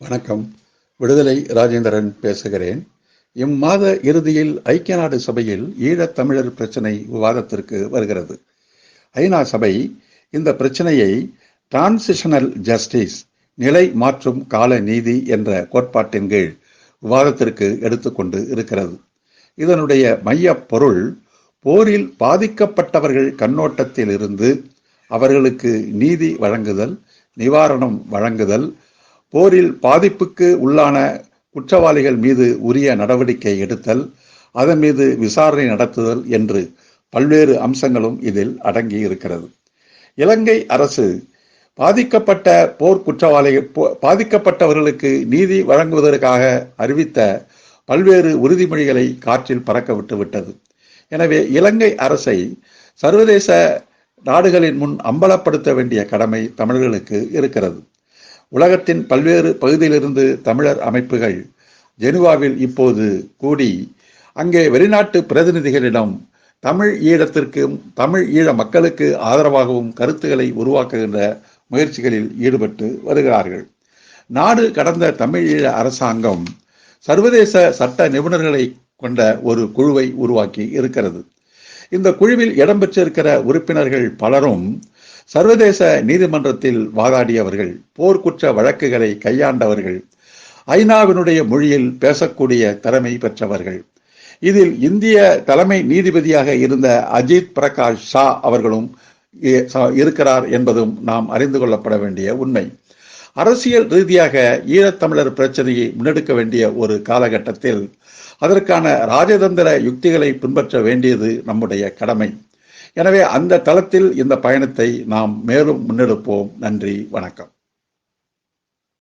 வணக்கம். விடுதலை ராஜேந்திரன் பேசுகிறேன். இம்மாத இறுதியில் ஐக்கிய நாடு சபையில் ஈழத் தமிழர் பிரச்சனை விவாதத்திற்கு வருகிறது. ஐநா சபை இந்த பிரச்சனையை டிரான்சிஷனல் ஜஸ்டிஸ் நிலை மாற்றும் கால நீதி என்ற கோட்பாட்டின் கீழ் விவாதத்திற்கு எடுத்துக்கொண்டு இருக்கிறது. இதனுடைய மைய பொருள் போரில் பாதிக்கப்பட்டவர்கள் கண்ணோட்டத்தில் இருந்து அவர்களுக்கு நீதி வழங்குதல் நிவாரணம் வழங்குதல் போரில் பாதிப்புக்கு உள்ளான குற்றவாளிகள் மீது உரிய நடவடிக்கை எடுத்தல் அதன் மீது விசாரணை நடத்துதல் என்று பல்வேறு அம்சங்களும் இதில் அடங்கி இருக்கிறது இலங்கை அரசு பாதிக்கப்பட்ட போர் குற்றவாளிகள் பாதிக்கப்பட்டவர்களுக்கு நீதி வழங்குவதற்காக அறிவித்த பல்வேறு உறுதிமொழிகளை காற்றில் பறக்க விட்டுவிட்டது. எனவே இலங்கை அரசை சர்வதேச நாடுகளின் முன் அம்பலப்படுத்த வேண்டிய கடமை தமிழர்களுக்கு இருக்கிறது. உலகத்தின் பல்வேறு பகுதியிலிருந்து தமிழர் அமைப்புகள் ஜெனுவாவில் இப்போது கூடி அங்கே வெளிநாட்டு பிரதிநிதிகளிடம் தமிழ் ஈழத்திற்கும் தமிழ் ஈழ மக்களுக்கு ஆதரவாகவும் கருத்துக்களை உருவாக்குகின்ற முயற்சிகளில் ஈடுபட்டு வருகிறார்கள். நாடு கடந்த தமிழ் ஈழ அரசாங்கம் சர்வதேச சட்ட நிபுணர்களை கொண்ட ஒரு குழுவை உருவாக்கி இருக்கிறது. இந்த குழுவில் இடம்பெற்றிருக்கிற உறுப்பினர்கள் பலரும் சர்வதேச நீதிமன்றத்தில் வாதாடியவர்கள் போர்க்குற்ற வழக்குகளை கையாண்டவர்கள் ஐநாவினுடைய மொழியில் பேசக்கூடிய திறமை பெற்றவர்கள். இதில் இந்திய தலைமை நீதிபதியாக இருந்த அஜித் பிரகாஷ் ஷா அவர்களும் இருக்கிறார் என்பதும் நாம் அறிந்து கொள்ளப்பட வேண்டிய உண்மை. அரசியல் ரீதியாக ஈழத்தமிழர் பிரச்சனையை முன்னெடுக்க வேண்டிய ஒரு காலகட்டத்தில் அதற்கான ராஜதந்திர யுக்திகளை பின்பற்ற வேண்டியது நம்முடைய கடமை. எனவே அந்த தளத்தில் இந்த பயணத்தை நாம் மேலும் முன்னெடுப்போம். நன்றி வணக்கம்.